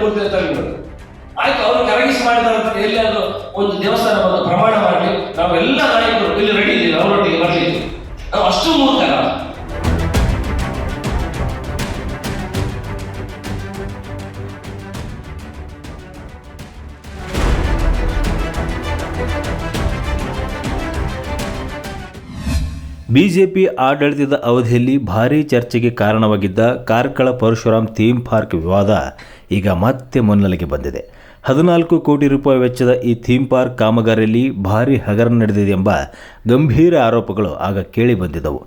ಮೂರ್ತಿಯ ಇವರು ಆಯ್ತು, ಅವರು ಕರಗಿಸಿ ಮಾಡಿದ ಎಲ್ಲಾದ್ರೂ ಒಂದು ದೇವಸ್ಥಾನ ಬಂದು ಪ್ರಮಾಣ ಮಾಡಿ ನಾವು ಎಲ್ಲ ನಾಯಕರು ಇಲ್ಲಿ ರೆಡಿ ಇದ್ದೀವಿ ಅವರೊಟ್ಟಿಗೆ ಬಿಜೆಪಿ ಆಡಳಿತದ ಅವಧಿಯಲ್ಲಿ ಭಾರೀ ಚರ್ಚೆಗೆ ಕಾರಣವಾಗಿದ್ದ ಕಾರ್ಕಳ ಪರಶುರಾಮ್ ಥೀಮ್ ಪಾರ್ಕ್ ವಿವಾದ ಈಗ ಮತ್ತೆ ಮುನ್ನೆಲೆಗೆ ಬಂದಿದೆ. ಹದಿನಾಲ್ಕು ಕೋಟಿ ರೂಪಾಯಿ ವೆಚ್ಚದ ಈ ಥೀಮ್ ಪಾರ್ಕ್ ಕಾಮಗಾರಿಯಲ್ಲಿ ಭಾರಿ ಹಗರಣ ನಡೆದಿದೆ ಎಂಬ ಗಂಭೀರ ಆರೋಪಗಳು ಆಗ ಕೇಳಿ ಬಂದಿದ್ದವು.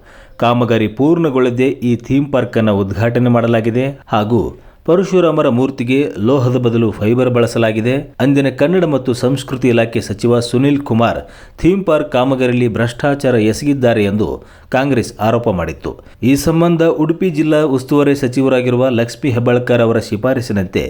ಕಾಮಗಾರಿ ಪೂರ್ಣಗೊಳ್ಳದೆ ಈ ಥೀಮ್ ಪಾರ್ಕನ್ನು ಉದ್ಘಾಟನೆ ಮಾಡಲಾಗಿದೆ ಹಾಗೂ ಪರಶುರಾಮರ ಮೂರ್ತಿಗೆ ಲೋಹದ ಬದಲು ಫೈಬರ್ ಬಳಸಲಾಗಿದೆ. ಅಂದಿನ ಕನ್ನಡ ಮತ್ತು ಸಂಸ್ಕೃತಿ ಇಲಾಖೆ ಸಚಿವ ಸುನಿಲ್ ಕುಮಾರ್ ಥೀಮ್ ಪಾರ್ಕ್ ಕಾಮಗಾರಿಯಲ್ಲಿ ಭ್ರಷ್ಟಾಚಾರ ಎಸಗಿದ್ದಾರೆ ಎಂದು ಕಾಂಗ್ರೆಸ್ ಆರೋಪ ಮಾಡಿತ್ತು. ಈ ಸಂಬಂಧ ಉಡುಪಿ ಜಿಲ್ಲಾ ಉಸ್ತುವಾರಿ ಸಚಿವರಾಗಿರುವ ಲಕ್ಷ್ಮೀ ಹೆಬ್ಬಾಳ್ಕರ್ ಅವರ ಶಿಫಾರಸಿನಂತೆ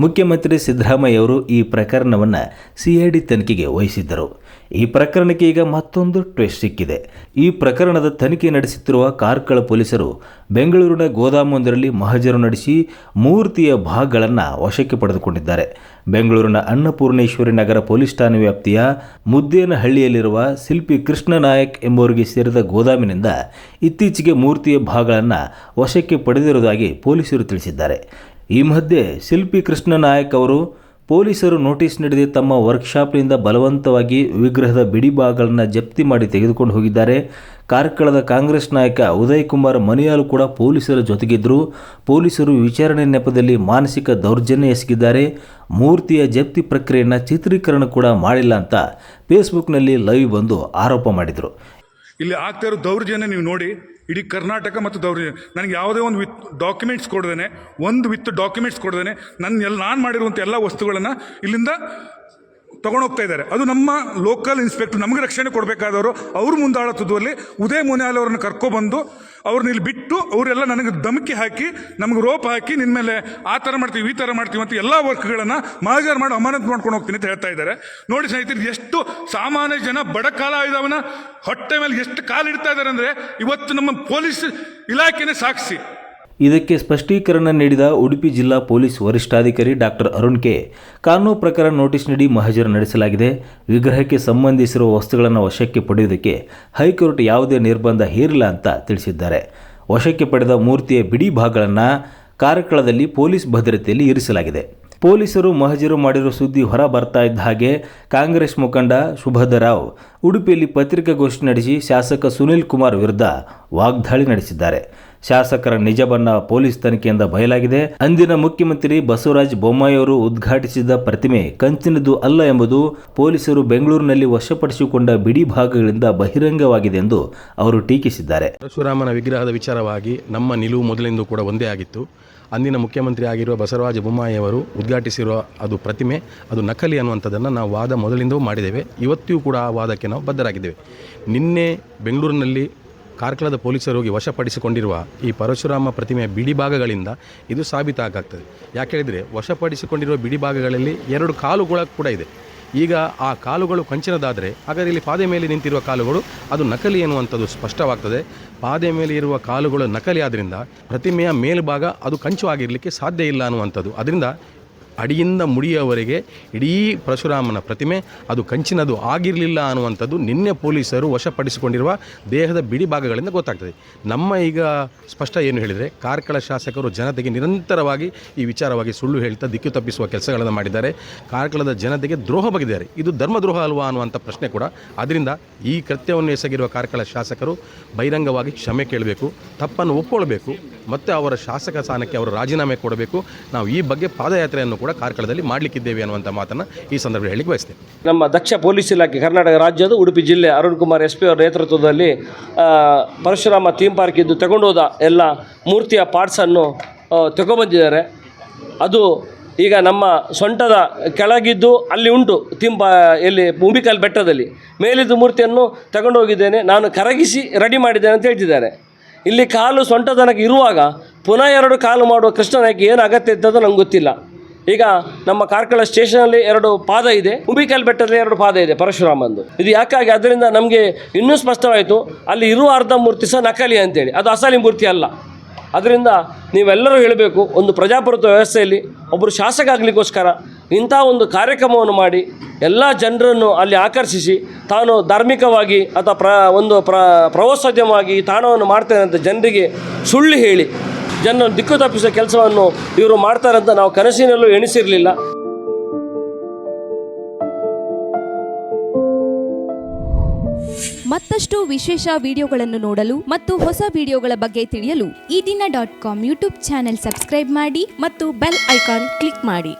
ಮುಖ್ಯಮಂತ್ರಿ ಸಿದ್ದರಾಮಯ್ಯ ಅವರು ಈ ಪ್ರಕರಣವನ್ನು ಸಿಐಡಿ ತನಿಖೆಗೆ ವಹಿಸಿದ್ದರು. ಈ ಪ್ರಕರಣಕ್ಕೆ ಈಗ ಮತ್ತೊಂದು ಟ್ವಿಸ್ಟ್ ಸಿಕ್ಕಿದೆ. ಈ ಪ್ರಕರಣದ ತನಿಖೆ ನಡೆಸುತ್ತಿರುವ ಕಾರ್ಕಳ ಪೊಲೀಸರು ಬೆಂಗಳೂರಿನ ಗೋದಾಮೊಂದರಲ್ಲಿ ಮಹಜರು ನಡೆಸಿ ಮೂರ್ತಿಯ ಭಾಗಗಳನ್ನು ವಶಕ್ಕೆ ಪಡೆದುಕೊಂಡಿದ್ದಾರೆ. ಬೆಂಗಳೂರಿನ ಅನ್ನಪೂರ್ಣೇಶ್ವರಿ ನಗರ ಪೊಲೀಸ್ ಠಾಣೆ ವ್ಯಾಪ್ತಿಯ ಮುದ್ದೇನಹಳ್ಳಿಯಲ್ಲಿರುವ ಶಿಲ್ಪಿ ಕೃಷ್ಣ ನಾಯಕ್ ಎಂಬುವರಿಗೆ ಸೇರಿದ ಗೋದಾಮಿನಿಂದ ಇತ್ತೀಚೆಗೆ ಮೂರ್ತಿಯ ಭಾಗಗಳನ್ನು ವಶಕ್ಕೆ ಪಡೆದಿರುವುದಾಗಿ ಪೊಲೀಸರು ತಿಳಿಸಿದ್ದಾರೆ. ಈ ಮಧ್ಯೆ ಶಿಲ್ಪಿ ಕೃಷ್ಣ ನಾಯಕ್ ಅವರು ಪೊಲೀಸರು ನೋಟಿಸ್ ನೀಡದೆ ತಮ್ಮ ವರ್ಕ್ಶಾಪ್ನಿಂದ ಬಲವಂತವಾಗಿ ವಿಗ್ರಹದ ಬಿಡಿ ಭಾಗಗಳನ್ನು ಜಪ್ತಿ ಮಾಡಿ ತೆಗೆದುಕೊಂಡು ಹೋಗಿದ್ದಾರೆ. ಕಾರ್ಕಳದ ಕಾಂಗ್ರೆಸ್ ನಾಯಕ ಉದಯ್ ಕುಮಾರ್ ಮನಿಯಾಲು ಕೂಡ ಪೊಲೀಸರ ಜೊತೆಗಿದ್ದರು ಪೊಲೀಸರು ವಿಚಾರಣೆ ನೆಪದಲ್ಲಿ ಮಾನಸಿಕ ದೌರ್ಜನ್ಯ ಎಸಗಿದ್ದಾರೆ. ಮೂರ್ತಿಯ ಜಪ್ತಿ ಪ್ರಕ್ರಿಯೆಯನ್ನು ಚಿತ್ರೀಕರಣ ಕೂಡ ಮಾಡಿಲ್ಲ ಅಂತ ಫೇಸ್ಬುಕ್ನಲ್ಲಿ ಲೈವ್ ಬಂದು ಆರೋಪ ಮಾಡಿದರು. ಇಲ್ಲಿ ಆಗ್ತಾ ಇರೋ ದೌರ್ಜನ್ಯ ನೀವು ನೋಡಿ ಇಡೀ ಕರ್ನಾಟಕ ಮತ್ತು ದೌರ್ಜನ್ಯ ನನಗೆ ಯಾವುದೇ ಒಂದು ವಿತ್ ಡಾಕ್ಯುಮೆಂಟ್ಸ್ ಕೊಡ್ದೇನೆ, ಒಂದು ವಿತ್ ಡಾಕ್ಯುಮೆಂಟ್ಸ್ ಕೊಡ್ದೇನೆ ನನ್ನ ಎಲ್ಲ ನಾನು ಮಾಡಿರುವಂಥ ಎಲ್ಲ ವಸ್ತುಗಳನ್ನು ಇಲ್ಲಿಂದ ತಗೊಂಡೋಗ್ತಾ ಇದ್ದಾರೆ. ಅದು ನಮ್ಮ ಲೋಕಲ್ ಇನ್ಸ್ಪೆಕ್ಟರ್ ನಮಗೆ ರಕ್ಷಣೆ ಕೊಡಬೇಕಾದವರು ಅವ್ರ ಮುಂದಾಳತ್ವದಲ್ಲಿ ಉದಯ ಮುನಿಯಾಲ್ ಅವರನ್ನು ಕರ್ಕೊಬಂದು ಅವ್ರನ್ನ ಇಲ್ಲಿ ಬಿಟ್ಟು ಅವರೆಲ್ಲ ನನಗೆ ಧಮಕಿ ಹಾಕಿ, ನಮಗೆ ರೋಪ್ ಹಾಕಿ ನಿನ್ನ ಮೇಲೆ ಆ ಥರ ಮಾಡ್ತೀವಿ, ಈ ಥರ ಮಾಡ್ತೀವಿ ಅಂತ ಎಲ್ಲ ವರ್ಕ್ಗಳನ್ನು ಮಹಾಜರ್ ಮಾಡಿ, ಅಮಾನತ್ ಮಾಡ್ಕೊಂಡು ಹೋಗ್ತೀನಿ ಅಂತ ಹೇಳ್ತಾ ಇದ್ದಾರೆ. ನೋಡಿ ಸ್ನೇಹಿತರೆ, ಎಷ್ಟು ಸಾಮಾನ್ಯ ಜನ ಬಡ ಕಾಲ ಇದಾವನ ಹೊಟ್ಟೆ ಮೇಲೆ ಎಷ್ಟು ಕಾಲಿಡ್ತಾ ಇದ್ದಾರೆ ಅಂದರೆ ಇವತ್ತು ನಮ್ಮ ಪೊಲೀಸ್ ಇಲಾಖೆನೇ ಸಾಕ್ಷಿ ಇದಕ್ಕೆ ಸ್ಪಷ್ಟೀಕರಣ ನೀಡಿದ ಉಡುಪಿ ಜಿಲ್ಲಾ ಪೊಲೀಸ್ ವರಿಷ್ಠಾಧಿಕಾರಿ ಡಾಕ್ಟರ್ ಅರುಣ್ ಕೆ. ಕಾನೂನು ಪ್ರಕಾರ ನೋಟಿಸ್ ನೀಡಿ ಮಹಜರು ನಡೆಸಲಾಗಿದೆ. ವಿಗ್ರಹಕ್ಕೆ ಸಂಬಂಧಿಸಿರುವ ವಸ್ತುಗಳನ್ನು ವಶಕ್ಕೆ ಪಡೆಯುವುದಕ್ಕೆ ಹೈಕೋರ್ಟ್ ಯಾವುದೇ ನಿರ್ಬಂಧ ಹೇರಿಲ್ಲ ಅಂತ ತಿಳಿಸಿದ್ದಾರೆ. ವಶಕ್ಕೆ ಪಡೆದ ಮೂರ್ತಿಯ ಬಿಡಿ ಭಾಗಗಳನ್ನು ಕಾರ್ಕಳದಲ್ಲಿ ಪೊಲೀಸ್ ಭದ್ರತೆಯಲ್ಲಿ ಇರಿಸಲಾಗಿದೆ. ಪೊಲೀಸರು ಮಹಜರು ಮಾಡಿರುವ ಸುದ್ದಿ ಹೊರ ಬರ್ತಾ ಇದ್ದ ಹಾಗೆ ಕಾಂಗ್ರೆಸ್ ಮುಖಂಡ ಸುಭದ್ರರಾವ್ ಉಡುಪಿಯಲ್ಲಿ ಪತ್ರಿಕಾಗೋಷ್ಠಿ ನಡೆಸಿ ಶಾಸಕ ಸುನಿಲ್ ಕುಮಾರ್ ವಿರುದ್ಧ ವಾಗ್ದಾಳಿ ನಡೆಸಿದ್ದಾರೆ. ಶಾಸಕರ ನಿಜ ಬಣ್ಣ ಪೊಲೀಸ್ ತನಿಖೆಯಿಂದ ಬಯಲಾಗಿದೆ. ಅಂದಿನ ಮುಖ್ಯಮಂತ್ರಿ ಬಸವರಾಜ ಬೊಮ್ಮಾಯಿಯವರು ಉದ್ಘಾಟಿಸಿದ ಪ್ರತಿಮೆ ಕಂಚಿನದು ಅಲ್ಲ ಎಂಬುದು ಪೊಲೀಸರು ಬೆಂಗಳೂರಿನಲ್ಲಿ ವಶಪಡಿಸಿಕೊಂಡ ಬಿಡಿ ಭಾಗಗಳಿಂದ ಬಹಿರಂಗವಾಗಿದೆ ಎಂದು ಅವರು ಟೀಕಿಸಿದ್ದಾರೆ. ಪರಶುರಾಮನ ವಿಗ್ರಹದ ವಿಚಾರವಾಗಿ ನಮ್ಮ ನಿಲುವು ಮೊದಲಿಂದ ಕೂಡ ಒಂದೇ ಆಗಿತ್ತು. ಅಂದಿನ ಮುಖ್ಯಮಂತ್ರಿ ಆಗಿರುವ ಬಸವರಾಜ ಬೊಮ್ಮಾಯಿಯವರು ಉದ್ಘಾಟಿಸಿರುವ ಅದು ಪ್ರತಿಮೆ, ಅದು ನಕಲಿ ಅನ್ನುವಂಥದ್ದನ್ನು ನಾವು ವಾದ ಮೊದಲಿಂದಲೂ ಮಾಡಿದ್ದೇವೆ. ಇವತ್ತಿಯೂ ಕೂಡ ಆ ವಾದಕ್ಕೆ ನಾವು ಬದ್ಧರಾಗಿದ್ದೇವೆ. ನಿನ್ನೆ ಬೆಂಗಳೂರಿನಲ್ಲಿ ಕಾರ್ಕಳದ ಪೊಲೀಸರು ಹೋಗಿ ವಶಪಡಿಸಿಕೊಂಡಿರುವ ಈ ಪರಶುರಾಮ ಪ್ರತಿಮೆಯ ಬಿಡಿ ಭಾಗಗಳಿಂದ ಇದು ಸಾಬೀತಾಗ್ತದೆ ಯಾಕೆ ಹೇಳಿದರೆ ವಶಪಡಿಸಿಕೊಂಡಿರುವ ಬಿಡಿ ಭಾಗಗಳಲ್ಲಿ ಎರಡು ಕಾಲುಗಳ ಕೂಡ ಇದೆ. ಈಗ ಆ ಕಾಲುಗಳು ಕಂಚಿನದಾದರೆ ಹಾಗಾದರೆ ಇಲ್ಲಿ ಪಾದೆ ಮೇಲೆ ನಿಂತಿರುವ ಕಾಲುಗಳು ಅದು ನಕಲಿ ಎನ್ನುವಂಥದ್ದು ಸ್ಪಷ್ಟವಾಗ್ತದೆ. ಪಾದೆ ಮೇಲೆ ಇರುವ ಕಾಲುಗಳು ನಕಲಿ ಆದ್ದರಿಂದ ಪ್ರತಿಮೆಯ ಮೇಲ್ಭಾಗ ಅದು ಕಂಚು ಆಗಿರಲಿಕ್ಕೆ ಸಾಧ್ಯ ಇಲ್ಲ ಅನ್ನುವಂಥದ್ದು. ಅದರಿಂದ ಅಡಿಯಿಂದ ಮುಡಿಯವರೆಗೆ ಇಡೀ ಪರಶುರಾಮನ ಪ್ರತಿಮೆ, ಅದು ಕಂಚಿನದು ಆಗಿರಲಿಲ್ಲ ಅನ್ನುವಂಥದ್ದು ನಿನ್ನೆ ಪೊಲೀಸರು ವಶಪಡಿಸಿಕೊಂಡಿರುವ ದೇಹದ ಬಿಡಿ ಭಾಗಗಳಿಂದ ಗೊತ್ತಾಗ್ತದೆ. ನಮ್ಮ ಈಗ ಸ್ಪಷ್ಟ ಏನು ಹೇಳಿದರೆ, ಕಾರ್ಕಳ ಶಾಸಕರು ಜನತೆಗೆ ನಿರಂತರವಾಗಿ ಈ ವಿಚಾರವಾಗಿ ಸುಳ್ಳು ಹೇಳ್ತಾ ದಿಕ್ಕು ತಪ್ಪಿಸುವ ಕೆಲಸಗಳನ್ನು ಮಾಡಿದ್ದಾರೆ. ಕಾರ್ಕಳದ ಜನತೆಗೆ ದ್ರೋಹ ಬಗೆದಿದ್ದಾರೆ. ಇದು ಧರ್ಮದ್ರೋಹ ಅಲ್ವಾ ಅನ್ನುವಂಥ ಪ್ರಶ್ನೆ ಕೂಡ. ಅದರಿಂದ ಈ ಕೃತ್ಯವನ್ನು ಎಸಗಿರುವ ಕಾರ್ಕಳ ಶಾಸಕರು ಬಹಿರಂಗವಾಗಿ ಕ್ಷಮೆ ಕೇಳಬೇಕು, ತಪ್ಪನ್ನು ಒಪ್ಪಿಕೊಳ್ಬೇಕು ಮತ್ತು ಅವರ ಶಾಸಕ ಸ್ಥಾನಕ್ಕೆ ಅವರು ರಾಜೀನಾಮೆ ಕೊಡಬೇಕು. ನಾವು ಈ ಬಗ್ಗೆ ಪಾದಯಾತ್ರೆಯನ್ನು ಕೂಡ ಕಾರ್ಕಳದಲ್ಲಿ ಮಾಡಲಿಕ್ಕಿದ್ದೇವೆ ಅನ್ನುವಂಥ ಮಾತನ್ನು ಈ ಸಂದರ್ಭದಲ್ಲಿ ಹೇಳಲಿಕ್ಕೆ ಬಯಸ್ತೇನೆ. ನಮ್ಮ ದಕ್ಷ ಪೊಲೀಸ್ ಇಲಾಖೆ, ಕರ್ನಾಟಕ ರಾಜ್ಯದ ಉಡುಪಿ ಜಿಲ್ಲೆ ಅರುಣ್ ಕುಮಾರ್ ಎಸ್ ಪಿ ಅವರ ನೇತೃತ್ವದಲ್ಲಿ ಪರಶುರಾಮ ಥೀಮ್ ಪಾರ್ಕ್ ಇದ್ದು ತಗೊಂಡೋದ ಎಲ್ಲ ಮೂರ್ತಿಯ ಪಾರ್ಟ್ಸನ್ನು ತಗೊಂಬಂದಿದ್ದಾರೆ ಅದು ಈಗ ನಮ್ಮ ಸೊಂಟದ ಕೆಳಗಿದ್ದು ಅಲ್ಲಿ ಉಂಟು ತಿಂಬ ಎಲ್ಲಿ ಭೂಮಿಕಲ್ ಬೆಟ್ಟದಲ್ಲಿ. ಮೇಲಿದ್ದು ಮೂರ್ತಿಯನ್ನು ತಗೊಂಡೋಗಿದ್ದೇನೆ ನಾನು ಕರಗಿಸಿ ರೆಡಿ ಮಾಡಿದ್ದೇನೆ ಅಂತ ಹೇಳ್ತಿದ್ದಾರೆ. ಇಲ್ಲಿ ಕಾಲು ಸೊಂಟ ತನಕ ಇರುವಾಗ ಪುನಃ ಎರಡು ಕಾಲು ಮಾಡುವ ಕೃಷ್ಣನಾಯ್ಕೆ ಏನು ಅಗತ್ಯ ಇದ್ದದ್ದು ನಂಗೆ ಗೊತ್ತಿಲ್ಲ. ಈಗ ನಮ್ಮ ಕಾರ್ಕಳ ಸ್ಟೇಷನಲ್ಲಿ ಎರಡು ಪಾದ ಇದೆ. ಉಬಿಕಲ್ ಬೆಟ್ಟದಲ್ಲಿ ಎರಡು ಪಾದ ಇದೆ ಪರಶುರಾಮಂದು. ಇದು ಯಾಕಾಗಿ? ಅದರಿಂದ ನಮಗೆ ಇನ್ನೂ ಸ್ಪಷ್ಟವಾಯಿತು, ಅಲ್ಲಿ ಇರುವ ಅರ್ಧ ಮೂರ್ತಿ ಸಹ ನಕಲಿ ಅಂತೇಳಿ. ಅದು ಅಸಲಿ ಮೂರ್ತಿ ಅಲ್ಲ. ಅದರಿಂದ ನೀವೆಲ್ಲರೂ ಹೇಳಬೇಕು, ಒಂದು ಪ್ರಜಾಪ್ರಭುತ್ವ ವ್ಯವಸ್ಥೆಯಲ್ಲಿ ಒಬ್ಬರು ಶಾಸಕ ಆಗಲಿಕ್ಕೋಸ್ಕರ ಇಂಥ ಒಂದು ಕಾರ್ಯಕ್ರಮವನ್ನು ಮಾಡಿ ಎಲ್ಲ ಜನರನ್ನು ಅಲ್ಲಿ ಆಕರ್ಷಿಸಿ ತಾನು ಧಾರ್ಮಿಕವಾಗಿ ಅಥವಾ ಪ್ರ, ಒಂದು ಪ್ರ, ಪ್ರವಾಸೋದ್ಯಮವಾಗಿ ಈ ತಾಣವನ್ನು ಮಾಡ್ತೇನೆ ಅಂತ ಜನರಿಗೆ ಸುಳ್ಳು ಹೇಳಿ ಜನರನ್ನು ದಿಕ್ಕು ತಪ್ಪಿಸೋ ಕೆಲಸವನ್ನು ಇವರು ಮಾಡ್ತಾರಂತ ನಾವು ಕನಸಿನಲ್ಲೂ ಎಣಿಸಿರಲಿಲ್ಲ. ಮತ್ತಷ್ಟು ವಿಶೇಷ ವಿಡಿಯೋಗಳನ್ನು ನೋಡಲು ಮತ್ತು ಹೊಸ ವಿಡಿಯೋಗಳ ಬಗ್ಗೆ ತಿಳಿಯಲು Ee Dina dot com YouTube channel subscribe ಮಾಡಿ ಮತ್ತು ಬೆಲ್ ಐಕಾನ್ ಕ್ಲಿಕ್ ಮಾಡಿ.